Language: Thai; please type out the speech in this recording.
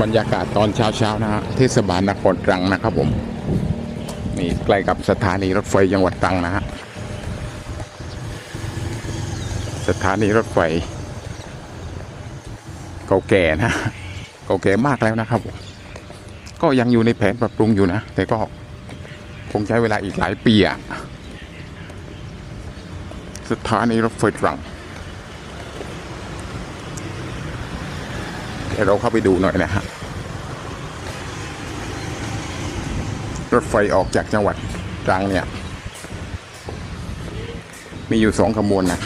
บรรยากาศตอนเช้าๆนะฮะเทศบาลนครตรังนะครับผมนี่ใกล้กับสถานีรถไฟจังหวัดตรังนะฮะสถานีรถไฟเก่าแก่นะเก่าแก่มากแล้วนะครับผมก็ยังอยู่ในแผนปรับปรุงอยู่นะ แต่ก็คงใช้เวลาอีกหลายปีอะสถานีรถไฟตรัง เดี๋ยวเราเข้าไปดูหน่อยนะฮะรถไฟออกจากจังหวัดตรังเนี่ย มีอยู่สองขบวนนะ